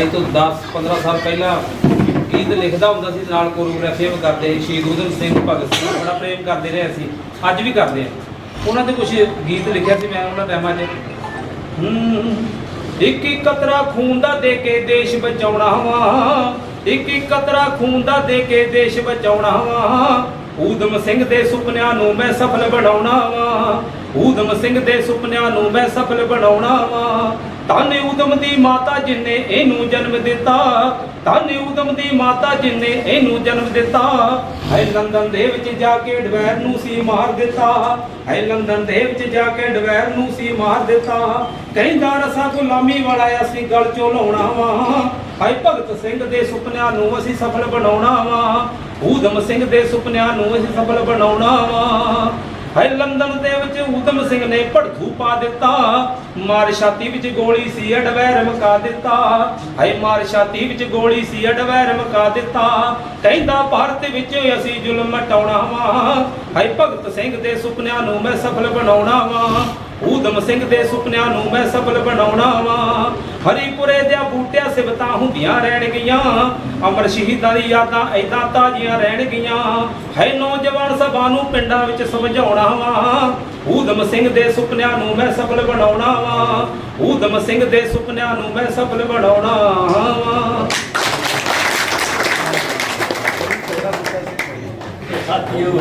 ਅੱਜ ਤੋਂ 10 15 ਸਾਲ ਪਹਿਲਾਂ ਗੀਤ ਲਿਖਦਾ ਹੁੰਦਾ ਸੀ ਨਾਲ ਕੋਰੀਓਗ੍ਰਾਫੀ ਵੀ ਕਰਦੇ ਸੀ ਸ਼ਹੀਦ ਊਧਮ ਸਿੰਘ ਭਗਤ ਸਿੰਘ ਬੜਾ ਪ੍ਰੇਮ ਕਰਦੇ ਰਹੇ ਅਸੀਂ ਅੱਜ ਵੀ ਕਰਦੇ ਆ ਉਹਨਾਂ ਦੇ ਕੁਝ ਗੀਤ ਲਿਖਿਆ ਸੀ ਮੈਂ ਉਹਨਾਂ ਟਾਈਮਾਂ 'ਚ। ਹੂੰ, ਇੱਕ ਇੱਕ ਕਤਰਾ ਖੂਨ ਦਾ ਦੇ ਕੇ ਦੇਸ਼ ਬਚਾਉਣਾ ਵਾ ਇੱਕ ਇੱਕ ਕਤਰਾ ਖੂਨ ਦਾ ਦੇ ਕੇ ਦੇਸ਼ ਬਚਾਉਣਾ ਵਾ। ਊਧਮ ਸਿੰਘ ਦੇ ਸੁਪਨਿਆਂ ਨੂੰ ਮੈਂ ਸਫਲ ਬਣਾਉਣਾ ਵਾ ਊਧਮ ਸਿੰਘ ਦੇ ਸੁਪਨਿਆਂ ਨੂੰ ਮੈਂ ਸਫਲ ਬਣਾਉਣਾ ਵਾ। ਧੰਨ ਊਧਮ ਦੀ ਮਾਤਾ ਜਿਨੇ ਇਹਨੂੰ ਜਨਮ ਦਿੱਤਾ। ਧੰਨ ਊਧਮ ਦੀ ਮਾਤਾ ਜਿਨੇ ਇਹਨੂੰ ਜਨਮ ਦਿੱਤਾ। ਹੈ ਲੰਡਨ ਦੇ ਵਿੱਚ ਜਾ ਕੇ ਡਵੈਰ ਨੂੰ ਸੀ ਮਾਰ ਦਿੱਤਾ। ਹੈ ਲੰਡਨ ਦੇ ਵਿੱਚ ਜਾ ਕੇ ਡਵੈਰ ਨੂੰ ਸੀ ਮਾਰ ਦਿੱਤਾ। ਕਹਿੰਦਾ ਰਸਾ ਗੁਲਾਮੀ ਵਾਲਾ ਅਸੀਂ ਗਲ ਚੋਂ ਲਾਉਣਾ ਵਾ। ਹਾਏ ਭਗਤ ਸਿੰਘ ਦੇ ਸੁਪਨਿਆਂ ਨੂੰ ਅਸੀਂ ਸਫਲ ਬਣਾਉਣਾ ਵਾ। ਊਧਮ ਸਿੰਘ ਦੇ ਸੁਪਨਿਆਂ ਨੂੰ ਅਸੀਂ ਸਫਲ ਬਣਾਉਣਾ ਵਾ। ਹਾਏ ਲੰਦਨ ਦੇ ਵਿੱਚ ਊਧਮ ਸਿੰਘ ਨੇ ਭੜਥੂ ਪਾ ਦਿੱਤਾ। ਮਾਰ ਛਾਤੀ ਵਿੱਚ ਗੋਲੀ ਸੀ, ਅਡਵੈਰ ਮਕਾ ਦਿੱਤਾ। ਹਾਏ, ਮਾਰ ਛਾਤੀ ਵਿੱਚ ਗੋਲੀ ਸੀ, ਅਡਵੈਰ ਮਕਾ ਦਿੱਤਾ। ਕਹਿੰਦਾ, ਭਾਰਤ ਵਿੱਚ ਅਸੀਂ ਜ਼ੁਲਮ ਮਟਾਉਣਾ ਵਾ। ਹਾਏ, ਭਗਤ ਸਿੰਘ ਦੇ ਸੁਪਨਿਆਂ ਨੂੰ ਮੈਂ ਸਫਲ ਬਣਾਉਣਾ ਵਾ। ਊਧਮ ਸਿੰਘ ਦੇ ਸੁਪਨਿਆਂ ਨੂੰ ਮੈਂ ਸਫਲ ਬਣਾਉਣਾ ਵਾ। ਹਰੀਪੁਰੇ ਦੇ ਬੂਟਿਆਂ ਸਿਵਤਾਂ ਹੁੰਦੀਆਂ ਰਹਿਣ ਗਈਆਂ। ਅਮਰ ਸ਼ਹੀਦਾਂ ਦੀ ਯਾਦਾਂ ਐਦਾਂ ਤਾਜ਼ੀਆਂ ਰਹਿਣ ਗਈਆਂ। ਹੈ ਨੌਜਵਾਨ ਸਭਾ ਨੂੰ ਪਿੰਡਾਂ ਵਿੱਚ ਸਮਝਾਉਣਾ ਵਾ। ਊਧਮ ਸਿੰਘ ਦੇ ਸੁਪਨਿਆਂ ਨੂੰ ਮੈਂ ਸਫਲ ਬਣਾਉਣਾ ਵਾ ਊਧਮ ਸਿੰਘ ਦੇ ਸੁਪਨਿਆਂ ਨੂੰ ਮੈਂ ਸਫਲ ਬਣਾਉਣਾ ਵਾ। ਸਾਥੀਓ